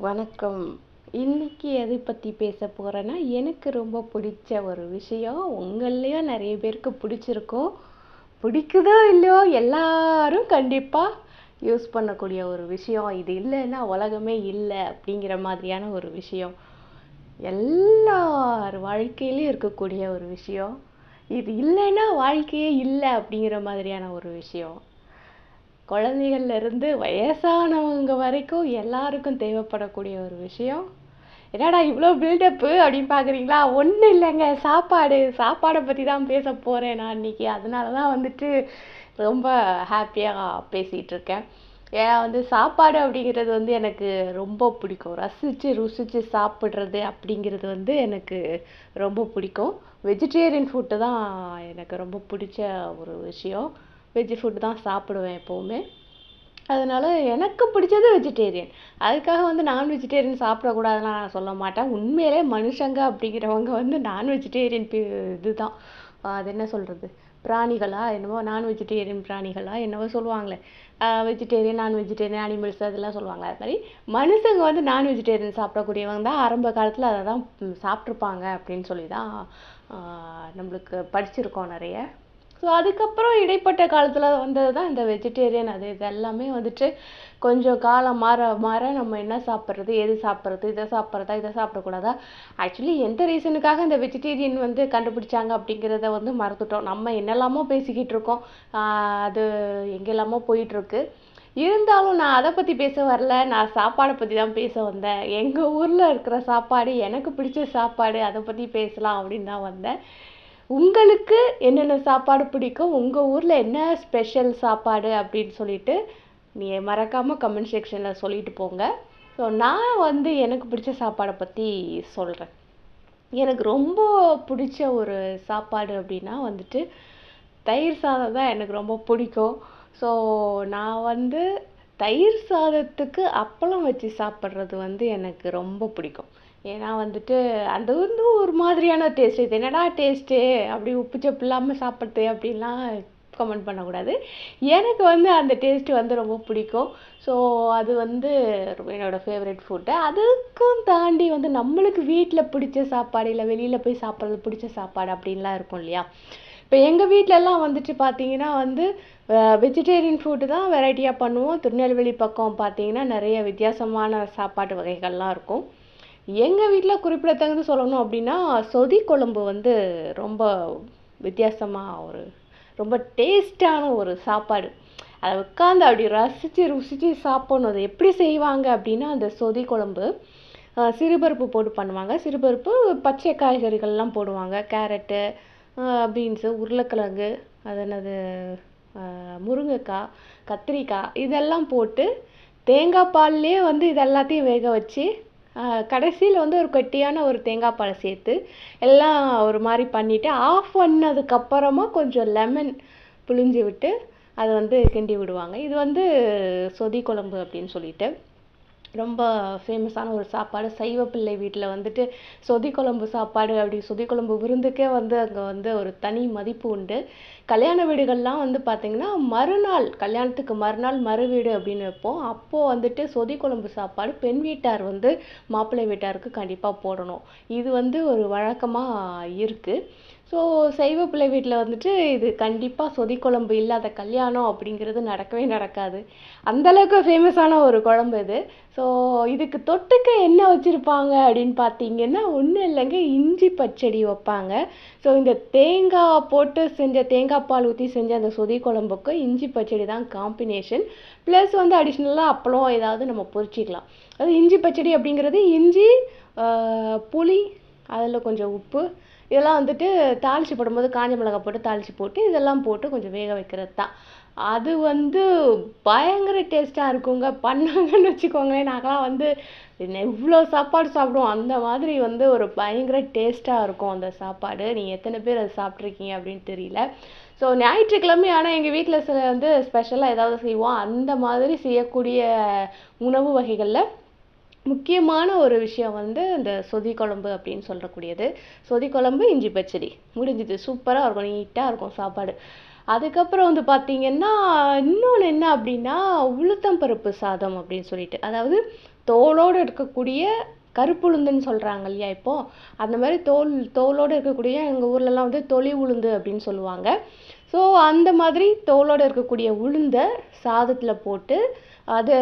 வணக்கம். இன்னைக்கு எதை பற்றி பேச போகிறேன்னா எனக்கு ரொம்ப பிடிச்ச ஒரு விஷயம். உங்கள்லேயும் நிறைய பேருக்கு பிடிச்சிருக்கும். பிடிக்குதோ இல்லையோ எல்லாரும் கண்டிப்பாக யூஸ் பண்ணக்கூடிய ஒரு விஷயம். இது இல்லைன்னா உலகமே இல்லை அப்படிங்கிற மாதிரியான ஒரு விஷயம். எல்லார் வாழ்க்கையிலையும் இருக்கக்கூடிய ஒரு விஷயம். இது இல்லைன்னா வாழ்க்கையே இல்லை அப்படிங்கிற மாதிரியான ஒரு விஷயம். குழந்தைகள்லேருந்து வயசானவங்க வரைக்கும் எல்லாருக்கும் தேவைப்படக்கூடிய ஒரு விஷயம். என்னடா இவ்வளோ பில்டப்பு அப்படின்னு பார்க்குறீங்களா ஒன்றும் இல்லைங்க. சாப்பாடு சாப்பாடை பற்றி தான் பேச போகிறேன் நான் இன்றைக்கி அதனால தான் வந்துட்டு ரொம்ப ஹாப்பியாக பேசிகிட்டு இருக்கேன் வந்து சாப்பாடு அப்படிங்கிறது வந்து எனக்கு ரொம்ப பிடிக்கும். ரசித்து ருசித்து சாப்பிட்றது அப்படிங்கிறது வந்து எனக்கு ரொம்ப பிடிக்கும். வெஜிடேரியன் ஃபுட்டு தான் எனக்கு ரொம்ப பிடிச்ச ஒரு விஷயம். வெஜ் ஃபுட்டு தான் சாப்பிடுவேன் எப்போவுமே. அதனால் எனக்கு பிடிச்சது வெஜிடேரியன் அதுக்காக வந்து நான் வெஜிடேரியன் சாப்பிடக்கூடாதுலாம் நான் சொல்ல மாட்டேன். உண்மையிலே மனுஷங்க அப்படிங்கிறவங்க வந்து நான் வெஜிடேரியன் இதுதான். அது என்ன சொல்கிறது பிராணிகளா என்னவோ நான் வெஜிடேரியன் பிராணிகளா என்னவோ சொல்லுவாங்களே. வெஜிடேரியன் நான் வெஜிடேரியன் அனிமல்ஸ் அதெல்லாம் சொல்லுவாங்க. அது மாதிரி மனுஷங்க வந்து நான் வெஜிடேரியன் சாப்பிடக்கூடியவங்க தான். ஆரம்ப காலத்தில் அதை தான் சாப்பிட்ருப்பாங்க அப்படின்னு சொல்லி தான் நம்மளுக்கு படிச்சிருக்கோம் நிறைய. ஸோ அதுக்கப்புறம் இடைப்பட்ட காலத்தில் வந்தது தான் இந்த வெஜிடேரியன் அது இது எல்லாமே வந்துட்டு கொஞ்சம் காலம் மாற மாற நம்ம என்ன சாப்பிட்றது எது சாப்பிட்றது இதை சாப்பிட்றதா இதை சாப்பிடக்கூடாதா? ஆக்சுவலி எந்த ரீசனுக்காக இந்த வெஜிடேரியன் வந்து கண்டுபிடிச்சாங்க அப்படிங்கிறத வந்து மறந்துட்டோம். நம்ம என்னெல்லாமோ பேசிக்கிட்டு இருக்கோம். அது எங்கெல்லாமோ போயிட்டுருக்கு. இருந்தாலும் நான் அதை பற்றி பேச வரல. நான் சாப்பாடை பற்றி தான் பேச வந்தேன். எங்கள் ஊரில் இருக்கிற சாப்பாடு எனக்கு பிடிச்ச சாப்பாடு அதை பற்றி பேசலாம் அப்படின்னு தான் வந்தேன். உங்களுக்கு என்னென்ன சாப்பாடு பிடிக்கும்? உங்கள் ஊரில் என்ன ஸ்பெஷல் சாப்பாடு அப்படின்னு சொல்லிட்டு நீ மறக்காமல் கமெண்ட் செக்ஷனில் சொல்லிட்டு போங்க. ஸோ நான் வந்து எனக்கு பிடிச்ச சாப்பாடை பற்றி சொல்கிறேன் எனக்கு ரொம்ப பிடிச்ச ஒரு சாப்பாடு அப்படின்னா வந்துட்டு தயிர் சாதம் தான் எனக்கு ரொம்ப பிடிக்கும். ஸோ நான் வந்து தயிர் சாதத்துக்கு அப்பளம் வச்சு சாப்பிட்றது வந்து எனக்கு ரொம்ப பிடிக்கும். ஏன்னா வந்துட்டு அது வந்து ஒரு மாதிரியான டேஸ்ட் இது. என்னடா டேஸ்ட்டு அப்படி உப்பு சப்பு இல்லாமல் சாப்பிட்றது அப்படின்லாம் கமெண்ட் பண்ணக்கூடாது. எனக்கு வந்து அந்த டேஸ்ட்டு வந்து ரொம்ப பிடிக்கும். ஸோ அது வந்து என்னோடய ஃபேவரட் ஃபுட்டு அதுக்கும் தாண்டி வந்து நம்மளுக்கு வீட்டில் பிடிச்ச சாப்பாடு இல்லை வெளியில் போய் சாப்பிட்றது பிடிச்ச சாப்பாடு அப்படின்லாம் இருக்கும் இல்லையா? இப்போ எங்கள் வீட்டிலலாம் வந்துட்டு பார்த்தீங்கன்னா வந்து வெஜிடேரியன் ஃபுட்டு தான் வெரைட்டியாக பண்ணுவோம். திருநெல்வேலி பக்கம் பார்த்தீங்கன்னா நிறைய வித்தியாசமான சாப்பாட்டு வகைகள்லாம் இருக்கும். எங்கள் வீட்டில் குறிப்பிடத்தகுந்து சொல்லணும் அப்படின்னா சொதி குழம்பு வந்து ரொம்ப வித்தியாசமாக ஒரு ரொம்ப டேஸ்டான ஒரு சாப்பாடு. அதை உட்காந்து அப்படி ரசித்து ருசித்து சாப்பிட்ணும். அதை எப்படி செய்வாங்க அப்படின்னா அந்த சொதி குழம்பு சிறுபருப்பு போட்டு பண்ணுவாங்க. சிறுபருப்பு பச்சை காய்கறிகள்லாம் போடுவாங்க. கேரட்டு பீன்ஸு உருளைக்கிழங்கு அது என்னது முருங்கைக்காய் கத்திரிக்காய் இதெல்லாம் போட்டு தேங்காய் பால்லேயே வந்து இது எல்லாத்தையும் வேக வச்சு கடைசியில் வந்து ஒரு கெட்டியான ஒரு தேங்காய் பாலை சேர்த்து எல்லாம் ஒரு மாதிரி பண்ணிவிட்டு ஆஃப் பண்ணதுக்கப்புறமா கொஞ்சம் லெமன் புழிஞ்சு விட்டு அதை வந்து கிண்டி விடுவாங்க. இது வந்து சொதி குழம்பு அப்படின்னு சொல்லிட்டு. ரொம்ப ஃபேமஸான ஒரு சாப்பாடு. சைவ பிள்ளை வீட்டில் வந்துட்டு சொதி குழம்பு சாப்பாடு அப்படி சொதி குழம்பு விருந்துக்கே வந்து அங்கே வந்து ஒரு தனி மதிப்பு உண்டு. கல்யாண வீடுகள்லாம் வந்து பார்த்திங்கன்னா மறுநாள் கல்யாணத்துக்கு மறுநாள் மறு வீடு அப்படின்னு வைப்போம். அப்போது வந்துட்டு சொதி குழம்பு சாப்பாடு பெண் வீட்டார் வந்து மாப்பிள்ளை வீட்டாருக்கு கண்டிப்பாக போடணும். இது வந்து ஒரு வழக்கமாக இருக்குது ஸோ சைவ பிள்ளை வீட்டில் வந்துட்டு இது கண்டிப்பாக சொதி குழம்பு இல்லாத கல்யாணம் அப்படிங்கிறது நடக்கவே நடக்காது. அந்தளவுக்கு ஃபேமஸான ஒரு குழம்பு இது. ஸோ இதுக்கு தொட்டுக்க என்ன வச்சுருப்பாங்க அப்படின்னு பார்த்தீங்கன்னா ஒன்றும் இல்லைங்க இஞ்சி பச்சடி வைப்பாங்க. ஸோ இந்த தேங்காய் போட்டு செஞ்ச தேங்காய் பால் ஊற்றி செஞ்ச அந்த சொதி குழம்புக்கு இஞ்சி பச்சடி தான் காம்பினேஷன் ப்ளஸ் வந்து அடிஷ்னலாக அப்பளம் ஏதாவது நம்ம பொரிச்சிக்கலாம். அது இஞ்சி பச்சடி அப்படிங்கிறது இஞ்சி புளி அதில் கொஞ்சம் உப்பு இதெல்லாம் வந்துட்டு தாளித்து போடும்போது காஞ்ச மிளகாய் போட்டு தாளித்து போட்டு இதெல்லாம் போட்டு கொஞ்சம் வேக வைக்கிறது தான். அது வந்து பயங்கர டேஸ்ட்டாக இருக்குங்க. பண்ணாங்கன்னு வச்சுக்கோங்களேன். நாங்களாம் வந்து இவ்வளோ சாப்பாடு சாப்பிடுவோம். அந்த மாதிரி வந்து ஒரு பயங்கர டேஸ்ட்டாக இருக்கும் அந்த சாப்பாடு. நீங்கள் எத்தனை பேர் அதை சாப்பிட்ருக்கீங்க அப்படின்னு தெரியல. ஸோ ஞாயிற்றுக்கிழமை ஆனால் எங்கள் வீட்டில் சில வந்து ஸ்பெஷலாக ஏதாவது செய்வோம். அந்த மாதிரி செய்யக்கூடிய உணவு வகைகளில் முக்கியமான ஒரு விஷயம் வந்து இந்த சொதி குழம்பு அப்படின்னு சொல்லக்கூடியது. சொதி குழம்பு இஞ்சி பச்சடி. முடிஞ்சுது. சூப்பராக இருக்கும். நீட்டாக இருக்கும் சாப்பாடு. அதுக்கப்புறம் வந்து பார்த்திங்கன்னா இன்னொன்று என்ன அப்படின்னா உளுத்தம்பருப்பு சாதம் அப்படின்னு சொல்லிட்டு. அதாவது தோலோடு இருக்கக்கூடிய கருப்பு உளுந்துன்னு சொல்கிறாங்க இல்லையா இப்போது அந்த மாதிரி தோல் தோலோடு இருக்கக்கூடிய எங்கள் ஊர்லலாம் வந்து தொளி உளுந்து அப்படின்னு சொல்லுவாங்க. ஸோ அந்த மாதிரி தோலோடு இருக்கக்கூடிய உளுந்தை சாதத்தில் போட்டு அதை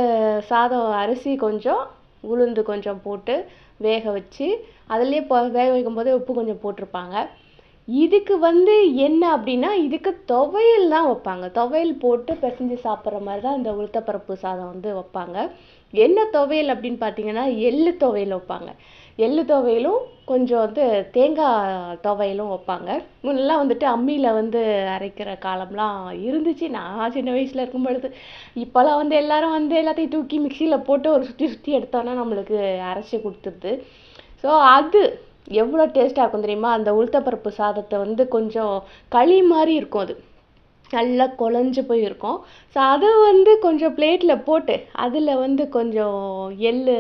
சாதம் அரிசி கொஞ்சம் உளுந்து கொஞ்சம் போட்டு வேக வச்சு அதுலேயே இப்போ வேக வைக்கும்போதே உப்பு கொஞ்சம் போட்டிருப்பாங்க. இதுக்கு வந்து என்ன அப்படின்னா இதுக்கு துவையல் தான் வைப்பாங்க. துவையல் போட்டு பிசைஞ்சு சாப்பிட்ற மாதிரி தான் இந்த உளுத்தப்பருப்பு சாதம் வந்து வைப்பாங்க. என்ன துவையல் அப்படின்னு பார்த்தீங்கன்னா எள்ளு துவையல் வைப்பாங்க. எள்ளு துவையலும் கொஞ்சம் வந்து தேங்காய் துவையலும் வைப்பாங்க. முன்னெல்லாம் வந்துட்டு அம்மியில் வந்து அரைக்கிற காலம்லாம் இருந்துச்சு. நான் சின்ன வயசில் இருக்கும் பொழுது. இப்போல்லாம் வந்து எல்லாரும் வந்து எல்லாத்தையும் தூக்கி மிக்சியில் போட்டு ஒரு சுற்றி சுற்றி எடுத்தோன்னா நம்மளுக்கு அரைச்சி கொடுத்துருது. ஸோ அது எவ்வளோ டேஸ்ட்டாக இருக்கும் தெரியுமா? அந்த உளுத்தப்பருப்பு சாதத்தை வந்து கொஞ்சம் களி மாதிரி இருக்கும் அது. நல்லா குழஞ்சு போய் இருக்கும் ஸோ அதை வந்து கொஞ்சம் பிளேட்டில் போட்டு அதில் வந்து கொஞ்சம் எள்ளு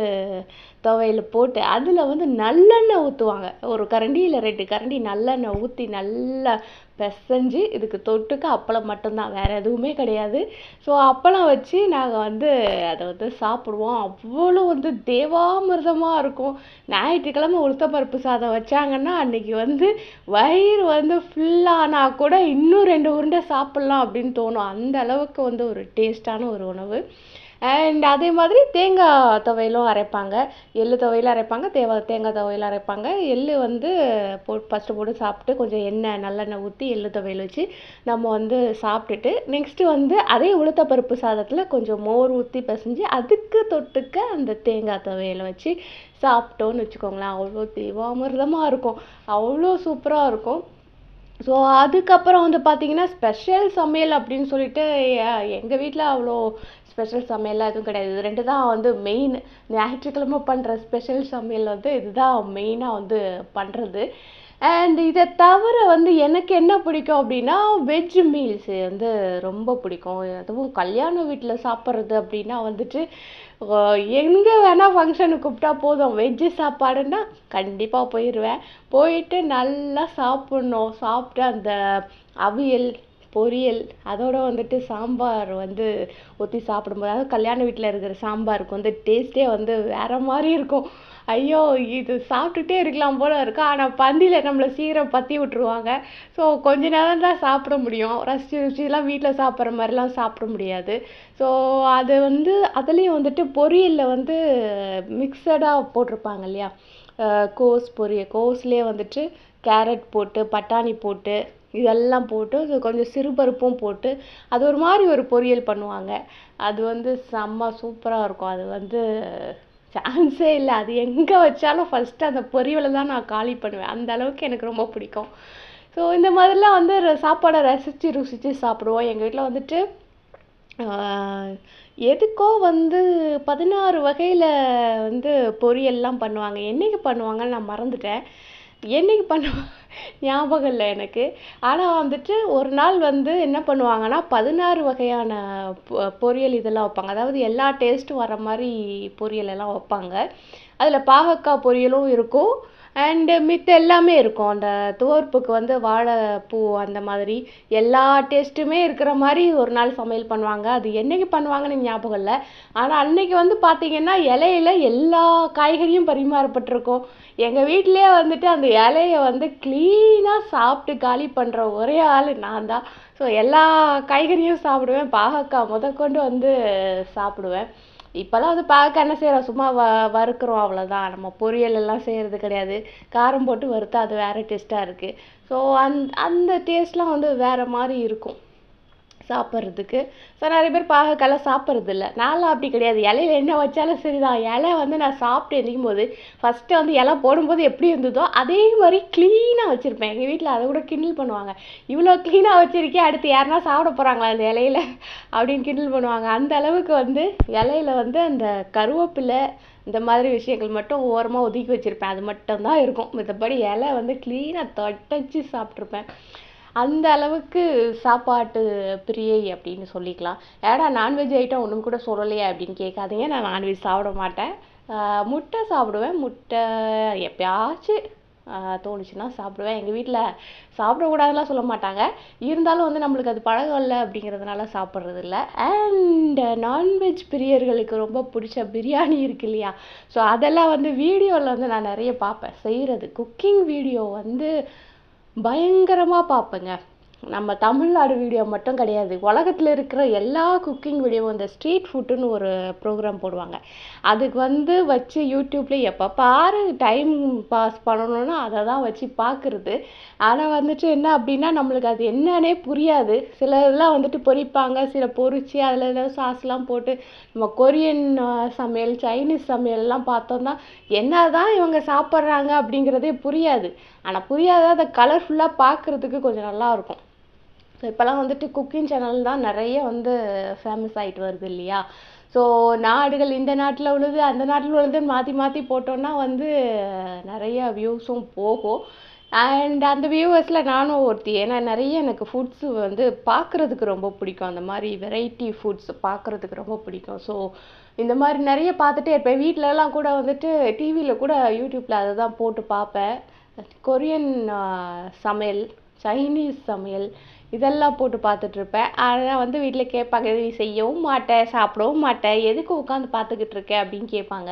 துவையில் போட்டு அதில் வந்து நல்லெண்ணெய் ஊற்றுவாங்க ஒரு கரண்டி இல்லை ரெண்டு கரண்டி நல்லெண்ணெய் ஊற்றி நல்லா பிசைஞ்சு இதுக்கு தொட்டுக்க அப்பளம் மட்டும்தான். வேறு எதுவுமே கிடையாது. ஸோ அப்பளம் வச்சு நாங்கள் வந்து அதை வந்து சாப்பிடுவோம். அவ்வளோ வந்து தேவாமிர்தமாக இருக்கும். ஞாயிற்றுக்கிழமை உளுத்தப்பருப்பு சாதம் வச்சாங்கன்னா அன்னைக்கு வந்து வயிறு வந்து ஃபுல்லானா கூட இன்னும் ரெண்டு உருண்டை சாப்பிட்லாம் அப்படின்னு தோணும். அந்த அளவுக்கு வந்து ஒரு டேஸ்டான ஒரு உணவு. அண்ட் அதே மாதிரி தேங்காய் துவையலும் அரைப்பாங்க. எள்ளு துவையலும் அரைப்பாங்க தேவை தேங்காய் துவையலும் அரைப்பாங்க. எள்ளு வந்து போ ஃபஸ்ட்டு போட்டு சாப்பிட்டு கொஞ்சம் எண்ணெய் நல்லெண்ணெய் ஊற்றி எள்ளு துவையல் வச்சு நம்ம வந்து சாப்பிட்டுட்டு நெக்ஸ்ட்டு வந்து அதே உளுத்தப்பருப்பு சாதத்தில் கொஞ்சம் மோர் ஊற்றி பிசைஞ்சு அதுக்கு தொட்டுக்க அந்த தேங்காய் துவையலை வச்சு சாப்பிட்டோன்னு வச்சுக்கோங்களேன். அவ்வளோ தேவாமிர்தமாக இருக்கும். அவ்வளோ சூப்பராக இருக்கும். ஸோ அதுக்கப்புறம் வந்து பார்த்தீங்கன்னா ஸ்பெஷல் சமையல் அப்படின்னு சொல்லிட்டு எங்கள் வீட்டில் அவ்வளோ ஸ்பெஷல் சமையல்லாம் எதுவும் கிடையாது. இது ரெண்டு தான் வந்து மெயின் ஞாயிற்றுக்கிழமை பண்ணுற ஸ்பெஷல் சமையல் வந்து இதுதான் மெயினாக வந்து பண்ணுறது அண்ட் இதை தவிர வந்து எனக்கு என்ன பிடிக்கும் அப்படின்னா வெஜ் மீல்ஸ் வந்து ரொம்ப பிடிக்கும். அதுவும் கல்யாண வீட்டில் சாப்பிட்றது அப்படின்னா வந்துட்டு எங்கே வேணால் ஃபங்க்ஷனுக்கு கூப்பிட்டா போதும். வெஜ்ஜு சாப்பாடுன்னா கண்டிப்பாக போயிடுவேன் போயிட்டு நல்லா சாப்பிட்ணும். சாப்பிட்டு அந்த அவியல் பொரியல் அதோட வந்துட்டு சாம்பார் வந்து ஊற்றி சாப்பிடும்போது அதாவது கல்யாண வீட்டில் இருக்கிற சாம்பாருக்கு வந்து டேஸ்ட்டே வந்து வேறு மாதிரி இருக்கும். ஐயோ இது சாப்பிட்டுட்டே இருக்கலாம் போல இருக்கும் ஆனால் பந்தியில் நம்மளை சீக்கிரம் பற்றி விட்டுருவாங்க. ஸோ கொஞ்ச நேரம் தான் சாப்பிட முடியும். ரசிச்சு ருசிலாம் வீட்டில் சாப்பிட்ற மாதிரிலாம் சாப்பிட முடியாது. ஸோ அது வந்து அதுலேயும் வந்துட்டு பொரியலில் வந்து மிக்சடாக போட்டிருப்பாங்க இல்லையா? கோஸ் பொரியல் கோஸ்லேயே வந்துட்டு கேரட் போட்டு பட்டாணி போட்டு இதெல்லாம் போட்டு கொஞ்சம் சிறுபருப்பும் போட்டு அது ஒரு மாதிரி ஒரு பொரியல் பண்ணுவாங்க. அது வந்து செம்ம சூப்பராக இருக்கும். அது வந்து சான்ஸே இல்லை. அது எங்கே வச்சாலும் ஃபஸ்ட்டு அந்த பொரியலை தான் நான் காலி பண்ணுவேன். அந்த அளவுக்கு எனக்கு ரொம்ப பிடிக்கும். ஸோ இந்த மாதிரிலாம் வந்து சாப்பாடை ரசித்து ருசித்து சாப்பிடுவோம். எங்கள் வீட்டில் வந்துட்டு எதுக்கோ வந்து பதினாறு வகையில் வந்து பொரியல்லாம் பண்ணுவாங்க. என்னைக்கு பண்ணுவாங்கன்னு நான் மறந்துட்டேன். என்னைக்கு பண்ணுவாங்க ஞாபகம் இல்லை எனக்கு. ஆனால் வந்துட்டு ஒரு நாள் வந்து என்ன பண்ணுவாங்கன்னா பதினாறு வகையான பொ பொரியல் இதெல்லாம் வைப்பாங்க. அதாவது எல்லா டேஸ்ட்டும் வர மாதிரி பொரியல் எல்லாம் வைப்பாங்க. அதில் பாகக்காய் பொரியலும் இருக்கும். அண்டு மித்து எல்லாமே இருக்கும். அந்த துவர்ப்புக்கு வந்து வாழைப்பூ அந்த மாதிரி எல்லா டேஸ்ட்டுமே இருக்கிற மாதிரி ஒரு நாள் சமையல் பண்ணுவாங்க. அது என்னைக்கு பண்ணுவாங்கன்னு ஞாபகம் இல்லை. ஆனால் அன்னைக்கு வந்து பார்த்தீங்கன்னா இலையில எல்லா காய்கறியும் பரிமாறப்பட்டிருக்கும். எங்கள் வீட்டிலே வந்துட்டு அந்த இலைய வந்து க்ளீனாக சாப்பிட்டு காலி பண்ணுற ஒரே ஆள் நான் தான். ஸோ எல்லா காய்கறியும் சாப்பிடுவேன். பாகக்காய் முதற்கொண்டு வந்து சாப்பிடுவேன். இப்போல்லாம் வந்து பார்க்க என்ன செய்கிறோம் சும்மா வ வறுக்கிறோம் அவ்வளோதான் நம்ம பொரியல் எல்லாம் செய்கிறது கிடையாது. காரம் போட்டு வறுத்தா அது வேறு டேஸ்ட்டாக இருக்குது ஸோ அந் அந்த டேஸ்ட்லாம் வந்து வேறு மாதிரி இருக்கும். சாப்பிட்றதுக்கு. ஸோ நிறைய பேர் பாகக்காய்லாம் சாப்பிட்றது இல்லை நான்லாம் அப்படி கிடையாது. இலையில என்ன வச்சாலும் சரிதான். இலை வந்து நான் சாப்பிட்டு எந்திக்கும் போது ஃபஸ்ட்டு வந்து இலை போடும்போது எப்படி இருந்ததோ அதே மாதிரி க்ளீனாக வச்சுருப்பேன். எங்கள் வீட்டில் அதை கூட கிண்டல் பண்ணுவாங்க. இவ்வளோ க்ளீனாக வச்சுருக்கே அடுத்து யாருனா சாப்பிட போகிறாங்களா அந்த இலையில? அப்படின்னு கிண்டல் பண்ணுவாங்க. அந்த அளவுக்கு வந்து இலையில வந்து அந்த கருவேப்பிலை இந்த மாதிரி விஷயங்கள் மட்டும் ஓரமாக ஒதுக்கி வச்சுருப்பேன். அது மட்டும்தான் இருக்கும். மற்றபடி இலை வந்து க்ளீனாக தொடச்சி சாப்பிட்ருப்பேன். அந்த அளவுக்கு சாப்பாட்டு பிரியை அப்படின்னு சொல்லிக்கலாம். ஏடா நான்வெஜ் ஐட்டம் ஒன்றும் கூட சொல்லலையே அப்படின்னு கேட்காதீங்க. நான் நான்வெஜ் சாப்பிட மாட்டேன். முட்டை சாப்பிடுவேன். முட்டை எப்பயாச்சும் தோணுச்சுன்னா சாப்பிடுவேன். எங்கள் வீட்டில் சாப்பிடக்கூடாதுலாம் சொல்ல மாட்டாங்க. இருந்தாலும் வந்து நம்மளுக்கு அது பழகம் இல்லை அப்படிங்கிறதுனால சாப்பிட்றது இல்லை அண்ட் நான்வெஜ் பிரியர்களுக்கு ரொம்ப பிடிச்ச பிரியாணி இருக்கு இல்லையா? ஸோ அதெல்லாம் வந்து வீடியோவில் வந்து நான் நிறைய பார்ப்பேன். செய்கிறது குக்கிங் வீடியோ வந்து பயங்கரமாக பார்ப்பேங்க. நம்ம தமிழ்நாடு வீடியோ மட்டும் கிடையாது. உலகத்தில் இருக்கிற எல்லா குக்கிங் வீடியோவும் இந்த ஸ்ட்ரீட் ஃபுட்டுன்னு ஒரு ப்ரோக்ராம் போடுவாங்க. அதுக்கு வந்து வச்சு யூடியூப்லேயே எப்போ பாரு டைம் பாஸ் பண்ணணும்னா அதை தான் வச்சு பார்க்குறது. ஆனால் வந்துட்டு என்ன அப்படின்னா நம்மளுக்கு அது என்னன்னே புரியாது. சில இதெல்லாம் வந்துட்டு பொரிப்பாங்க சில பொரிச்சு அதில் ஏதாவது சாஸ்லாம் போட்டு நம்ம கொரியன் சமையல் சைனீஸ் சமையல்லாம் பார்த்தோம்னா என்ன தான் இவங்க சாப்பிட்றாங்க அப்படிங்கிறதே புரியாது. ஆனால் புரியாத அதை கலர்ஃபுல்லாக பார்க்குறதுக்கு கொஞ்சம் நல்லா இருக்கும். ஸோ இப்போலாம் வந்துட்டு குக்கிங் சேனல் தான் நிறைய வந்து ஃபேமஸ் ஆகிட்டு வருது இல்லையா? ஸோ நாடுகள் இந்த நாட்டில் உள்ளது அந்த நாட்டில் உள்ளதுன்னு மாற்றி மாற்றி போட்டோன்னா வந்து நிறைய வியூஸும் போகும். அண்ட் அந்த வியூவர்ஸில் நானும் ஒருத்தி. ஏன்னா நிறைய எனக்கு ஃபுட்ஸு வந்து பார்க்குறதுக்கு ரொம்ப பிடிக்கும். அந்த மாதிரி வெரைட்டி ஃபுட்ஸ் பார்க்குறதுக்கு ரொம்ப பிடிக்கும். ஸோ இந்த மாதிரி நிறைய பார்த்துட்டே இருப்பேன். வீட்டிலலாம் கூட வந்துட்டு டிவியில் கூட யூடியூப்பில் அதை தான் போட்டு பார்ப்பேன். கொரியன் சமையல் சைனீஸ் சமையல் இதெல்லாம் போட்டு பார்த்துட்ருப்பேன். அதெல்லாம் ஆனால் வந்து வீட்டில் கேட்பாங்க நீ செய்யவும் மாட்டேன் சாப்பிடவும் மாட்டேன் எதுக்கு உட்காந்து பார்த்துக்கிட்டு இருக்க? அப்படின்னு கேட்பாங்க.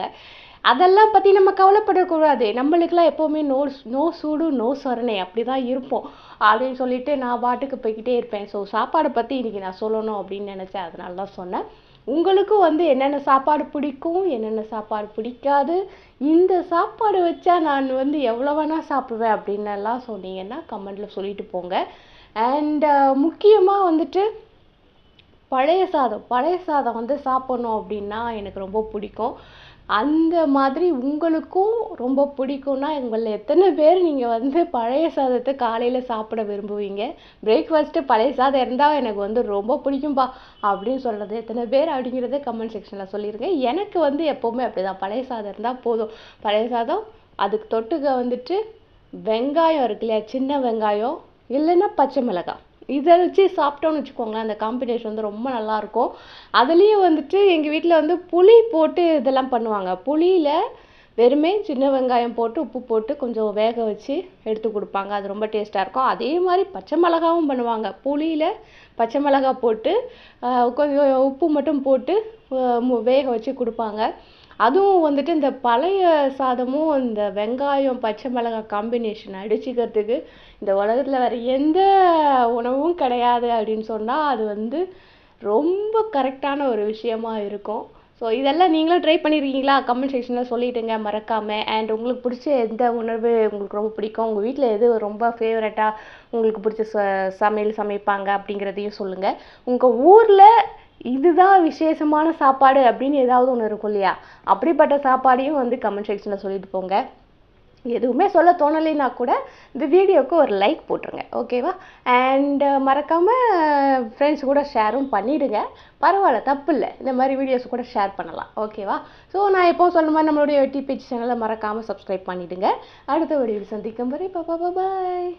அதெல்லாம் பற்றி நம்ம கவலைப்படக்கூடாது. நம்மளுக்கெல்லாம் எப்போவுமே நோ நோ சூடு நோ சொரணை அப்படி தான் இருப்போம். அப்படின்னு சொல்லிட்டு நான் பாட்டுக்கு போய்கிட்டே இருப்பேன். ஸோ சாப்பாடை பற்றி இன்றைக்கி நான் சொல்லணும் அப்படின்னு நினச்சேன். அதனால தான் சொன்னேன். உங்களுக்கும் வந்து என்னென்ன சாப்பாடு பிடிக்கும் என்னென்ன சாப்பாடு பிடிக்காது இந்த சாப்பாடு வச்சா நான் வந்து எவ்வளோ வேணால் சாப்பிடுவேன் அப்படின்னு எல்லாம் சொன்னீங்கன்னா கமெண்ட்டில் சொல்லிட்டு போங்க. அண்ட் uh, முக்கியமாக வந்துட்டு பழைய சாதம் பழைய சாதம் வந்து சாப்பிட்ணும் அப்படின்னா எனக்கு ரொம்ப பிடிக்கும். அந்த மாதிரி உங்களுக்கும் ரொம்ப பிடிக்கும்னா உங்களில் எத்தனை பேர் நீங்கள் வந்து பழைய சாதத்தை காலையில் சாப்பிட விரும்புவீங்க? பிரேக்ஃபாஸ்ட்டு பழைய சாதம் இருந்தால் எனக்கு வந்து ரொம்ப பிடிக்கும்பா அப்படின்னு சொல்கிறது எத்தனை பேர் அப்படிங்கிறத கமெண்ட் செக்ஷனில் சொல்லிடுங்க எனக்கு வந்து எப்போவுமே அப்படிதான். பழைய சாதம் இருந்தால் போதும். பழைய சாதம் அதுக்கு தொட்டுக்க வந்துட்டு வெங்காயம் இருக்கு இல்லையா சின்ன வெங்காயம் இல்லைன்னா பச்சை மிளகாய் இதை வச்சு சாப்பிட்டோம்னு வச்சுக்கோங்களேன் அந்த காம்பினேஷன் வந்து ரொம்ப நல்லாயிருக்கும் அதுலேயும் வந்துட்டு எங்கள் வீட்டில் வந்து புளி போட்டு இதெல்லாம் பண்ணுவாங்க. புளியில் வெறுமே சின்ன வெங்காயம் போட்டு உப்பு போட்டு கொஞ்சம் வேக வச்சு எடுத்து கொடுப்பாங்க. அது ரொம்ப டேஸ்ட்டாக இருக்கும். அதே மாதிரி பச்சை மிளகாவும் பண்ணுவாங்க. புளியில் பச்சை மிளகாய் போட்டு கொஞ்சம் உப்பு மட்டும் போட்டு வேக வச்சு கொடுப்பாங்க. அதுவும் வந்துட்டு இந்த பழைய சாதமும் இந்த வெங்காயம் பச்சை மிளகாய் காம்பினேஷன் அடிச்சுக்கிறதுக்கு இந்த உலகத்தில் வேறு எந்த உணவும் கிடையாது அப்படின்னு சொன்னால் அது வந்து ரொம்ப கரெக்டான ஒரு விஷயமா இருக்கும். ஸோ இதெல்லாம் நீங்களும் ட்ரை பண்ணியிருக்கீங்களா கமெண்ட் செக்ஷனில் சொல்லிடுங்க மறக்காமல் அண்ட் உங்களுக்கு பிடிச்ச எந்த உணவு உங்களுக்கு ரொம்ப பிடிக்கும்? உங்கள் வீட்டில் எது ரொம்ப ஃபேவரட்டாக உங்களுக்கு பிடிச்ச ச சமையல் சமைப்பாங்க அப்படிங்கிறதையும் சொல்லுங்கள் உங்கள் ஊரில் இதுதான் விசேஷமான சாப்பாடு அப்படின்னு ஏதாவது ஒன்று இருக்கும் இல்லையா? அப்படிப்பட்ட சாப்பாடையும் வந்து கமெண்ட் செக்ஷனில் சொல்லிட்டு போங்க. எதுவுமே சொல்ல தோணலைன்னா கூட இந்த வீடியோவுக்கு ஒரு லைக் போட்டுருங்க ஓகேவா அண்ட் மறக்காமல் ஃப்ரெண்ட்ஸ் கூட ஷேரும் பண்ணிவிடுங்க பரவாயில்ல தப்பு இல்லை. இந்த மாதிரி வீடியோஸ் கூட ஷேர் பண்ணலாம் ஓகேவா ஸோ நான் எப்போ சொன்ன மாதிரி நம்மளுடைய டிபிச் சேனலை மறக்காமல் சப்ஸ்கிரைப் பண்ணிவிடுங்க அடுத்த வீடியோ சந்திக்கும் வரை பாப்பா பாய்